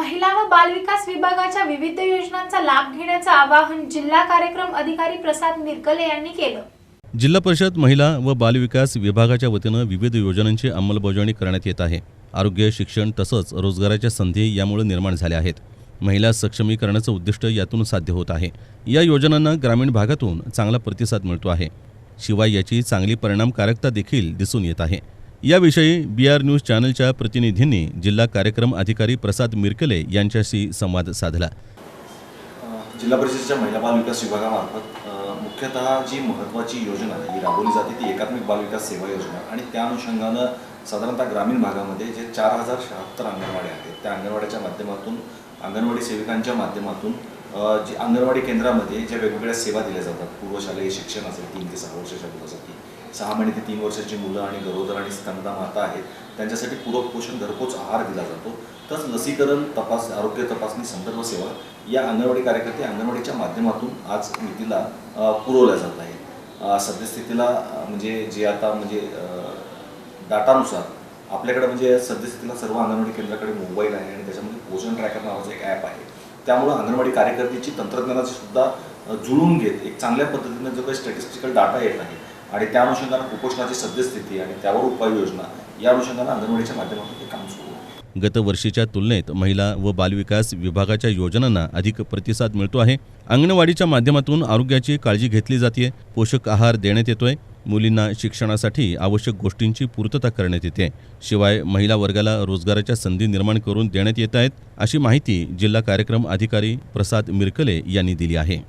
महिला व बालविकास विभागाच्या विविध योजनांचा लाभ घेण्याचं आवाहन जिल्हा कार्यक्रम अधिकारी प्रसाद मिरकले यांनी केलं. जिल्हा परिषद महिला व बालविकास विभागाच्या वतीनं विविध योजनांची अंमलबजावणी करण्यात येत आहे. आरोग्य शिक्षण तसंच रोजगाराच्या संधी यामुळे निर्माण झाल्या आहेत. महिला सक्षमीकरणाचं उद्दिष्ट यातून साध्य होत आहे. या योजनांना ग्रामीण भागातून चांगला प्रतिसाद मिळतो आहे. शिवाय याची चांगली परिणामकारकता देखील दिसून येत आहे. याविषयी बी आर न्यूज चॅनलच्या प्रतिनिधींनी जिल्हा कार्यक्रम अधिकारी प्रसाद मिरकले यांच्याशी संवाद साधला. जिल्हा परिषदेच्या महिला बाल विकास विभागामार्फत मुख्यतः जी महत्त्वाची योजना ही राबवली जाते ती एकात्मिक बाल विकास सेवा योजना. आणि त्या अनुषंगानं साधारणतः ग्रामीण भागामध्ये जे चार हजार शहात्तर अंगणवाड्या आहेत त्या अंगणवाड्याच्या माध्यमातून अंगणवाडी सेविकांच्या माध्यमातून जी अंगणवाडी केंद्रामध्ये ज्या वेगवेगळ्या सेवा दिल्या जातात पूर्वशालेय शिक्षण असेल तीन ते सहा वर्षाच्या मुलासाठी सहा महिने ते तीन वर्षाची मुलं आणि गरोदर आणि स्तनदा माता आहेत त्यांच्यासाठी पूरक पोषण घरपोच आहार दिला जातो. तसंच लसीकरण तपास आरोग्य तपासणी संदर्भ सेवा या अंगणवाडी कार्यकर्ते अंगणवाडीच्या माध्यमातून आज नीतीला पुरवल्या जात आहे सद्यस्थितीला म्हणजे जे आता म्हणजे डाटानुसार आपल्याकडे म्हणजे सद्यस्थितीला सर्व अंगणवाडी केंद्राकडे मोबाईल आहे आणि त्याच्यामध्ये पोषण ट्रॅकर नावाचं एक ॲप आहे. त्यामुळं अंगणवाडी कार्यकर्त्याची तंत्रज्ञानाची सुद्धा जुळून घेत एक चांगल्या पद्धतीनं जो काही स्टॅटिस्टिकल डाटा येत आहे आणि त्या अनुषंगानं कुपोषणाची सद्यस्थिती आणि त्यावर उपाययोजना या अनुषंगानं अंगणवाडीच्या माध्यमातून हे काम सुरू गतवर्षीच्या तुलनेत महिला व बालविकास विभागाच्या योजनांना अधिक प्रतिसाद मिळतो आहे. अंगणवाडीच्या माध्यमातून आरोग्याची काळजी घेतली जाते पोषक आहार देण्यात येतोय मुलींना शिक्षणासाठी आवश्यक गोष्टींची पूर्तता करण्यात येते. शिवाय महिला वर्गाला रोजगाराच्या संधी निर्माण करून देण्यात येत आहेत अशी माहिती जिल्हा कार्यक्रम अधिकारी प्रसाद मिरकले यांनी दिली आहे.